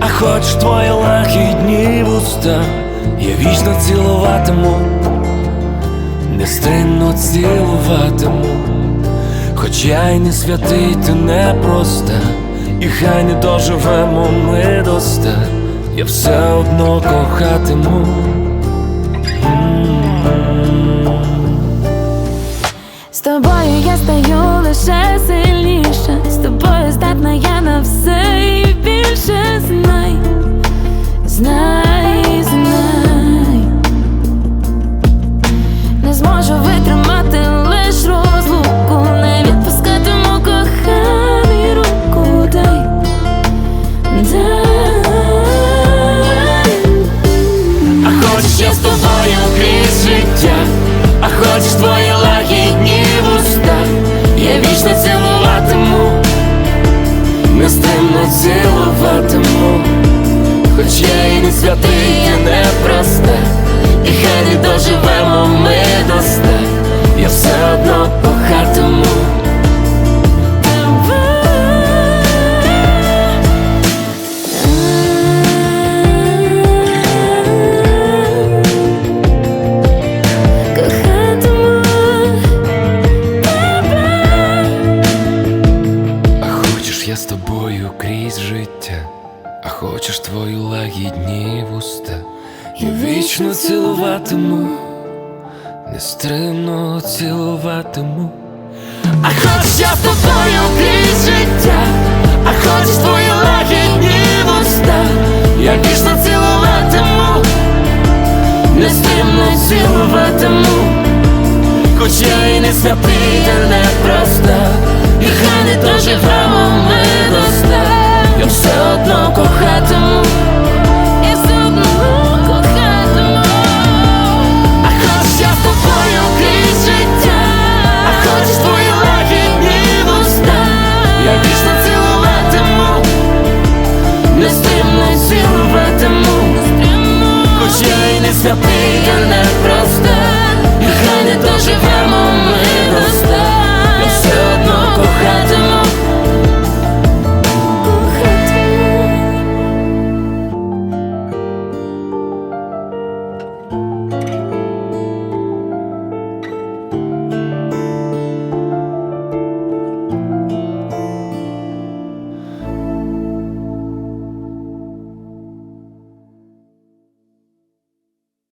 а хочеш твої лагідні вуста, я вічно цілуватиму, нестримно цілуватиму, хоч я й не святий, ти не проста, і хай не доживемо ми до ста, я все одно кохатиму. З тобою я стаю не зможу витримати лиш розлуку, не відпускатиму коханий руку, дай. А хочеш я з тобою крізь життя, а хочеш твої лагідні вуста, я вічно цілуватиму, нестримно цілуватиму, хоч я і не святий, я не просте, і хай не доживемо хочеш твої лагідні вуста, я вічно цілуватиму, нестримно цілуватиму. А хочеш я з тобою крізь життя, а хочеш твої лагідні вуста, я вічно цілуватиму, нестримно цілуватиму. Хоч я і не святий, та не проста, і хай не доживемо нестримно